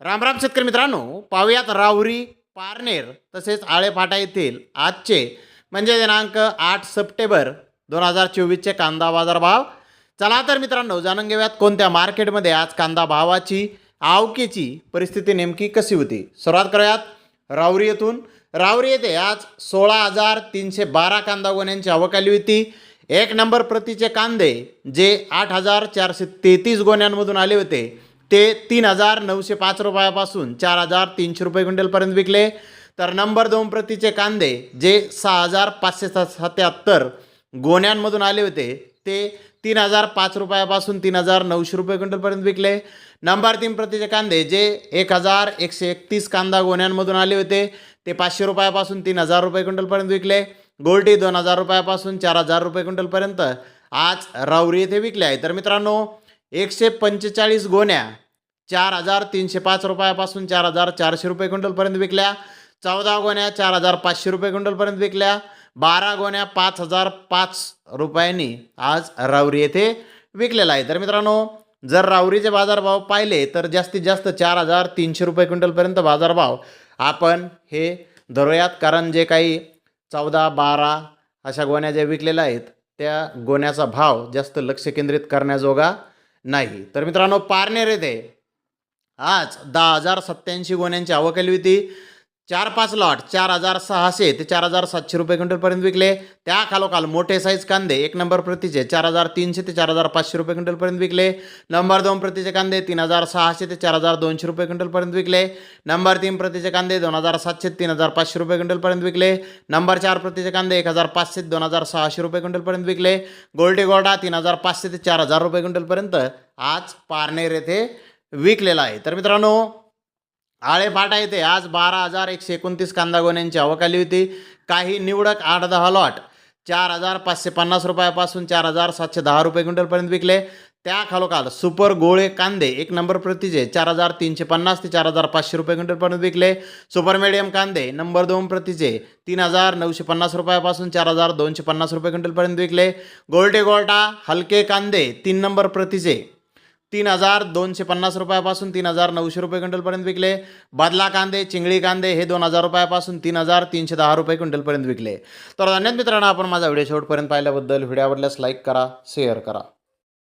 रामराम शेतकरी मित्रांनो पाहुयात राहुरी पारनेर तसेच आळेफाटा येथील आजचे म्हणजे दिनांक आठ सप्टेंबर दोन हजार चोवीसचे कांदा बाजार भाव चला तर मित्रांनो जाणून घेऊयात कोणत्या मार्केटमध्ये आज कांदा भावाची आवकेची परिस्थिती नेमकी कशी होती. सुरुवात करूयात राहुरी येथून. राहुरी येथे आज सोळा हजार तीनशे बारा कांदा गोण्यांची आवक आली होती. एक नंबर प्रतीचे कांदे जे आठ हजार चारशे तेहतीस गोण्यांमधून आले होते. ते तीन हजार नऊशे पाच रुपयापासून चार हजार तीनशे रुपये क्विंटलपर्यंत विकले. तर नंबर दोन प्रतीचे कांदे जे सहा हजार पाचशे सत्याहत्तर गोण्यांमधून आले होते ते तीन हजार पाच रुपयापासून तीन हजार नऊशे रुपये क्विंटलपर्यंत विकले. नंबर तीन प्रतीचे कांदे जे एक हजार एकशे एकतीस कांदा गोण्यांमधून आले होते ते पाचशे रुपयापासून तीन हजार रुपये क्विंटलपर्यंत विकले. गोल्टी दोन हजार रुपयापासून चार हजार रुपये क्विंटलपर्यंत आज राऊरी येथे विकले आहे. तर मित्रांनो एकशे पंचेचाळीस गोण्या चार हजार तीनशे पाच रुपयापासून चार हजार चारशे रुपये क्विंटलपर्यंत विकल्या. चौदा गोण्या चार हजार पाचशे रुपये क्विंटलपर्यंत विकल्या. बारा गोण्या पाच हजार पाच रुपयांनी आज रावरी येथे विकलेला आहे. तर मित्रांनो जर रावरीचे बाजारभाव पाहिले तर जास्तीत जास्त चार हजार तीनशे रुपये क्विंटलपर्यंत बाजारभाव आपण हे धरूयात. कारण जे काही चौदा बारा अशा गोण्या ज्या विकलेल्या आहेत त्या गोण्याचा भाव जास्त लक्ष केंद्रित करण्याजोगा नाही. तर मित्रांनो पारनेर येथे आज दहा हजार सत्याऐंशी गोण्यांची आवक केली होती. चार पाच लॉट चार हजार सहाशे ते चार हजार सातशे रुपये क्विंटलपर्यंत विकले. त्या खालोखाल मोठे साईज कांदे एक नंबर प्रतीचे चार हजार तीनशे ते चार हजार पाचशे रुपये क्विंटलपर्यंत विकले. नंबर दोन प्रतीचे कांदे तीन हजार सहाशे ते चार हजार दोनशे रुपये क्विंटलपर्यंत विकले. नंबर तीन प्रतीचे कांदे दोन हजार सातशे तीन हजार पाचशे रुपये क्विंटलपर्यंत विकले. नंबर चार प्रतीचे कांदे एक हजार पाचशे ते दोन हजार सहाशे रुपये क्विंटलपर्यंत विकले. गोल्डे गोडा तीन हजार पाचशे ते चार हजार रुपये क्विंटलपर्यंत आज पारनेर येथे विकलेला आहे. तर मित्रांनो आळेफाटा येथे आज बारा हजार एकशे एकोणतीस कांदा गोण्यांची होती. काही निवडक आठ दहा लॉट चार हजार पाचशे पन्नास रुपयापासून चार हजार सातशे दहा रुपये क्विंटलपर्यंत विकले. त्या खालोखाल सुपर गोळे कांदे एक नंबर प्रतीचे चार हजार तीनशे पन्नास ते चार हजार पाचशे रुपये क्विंटलपर्यंत विकले. सुपर मिडियम कांदे नंबर दोन प्रतीचे तीन हजार नऊशे पन्नास रुपयापासून चार हजार दोनशे पन्नास रुपये क्विंटलपर्यंत विकले. गोल्टे गोल्टा हलके कांदे तीन नंबर प्रतीचे तीन हजार दोनशे पन्नास रुपयापासून तीन हजार नऊशे रुपये क्विंटलपर्यंत विकले. बदला कांदे चिंगळी कांदे हे दोन हजार रुपयापासून तीन हजार तीनशे दहा रुपये क्विंटलपर्यंत विकले. तर धन्यवाद मित्रांनो आपण माझा व्हिडिओ शेवटपर्यंत पाहिल्याबद्दल. व्हिडिओ आवडल्यास लाईक करा शेअर करा.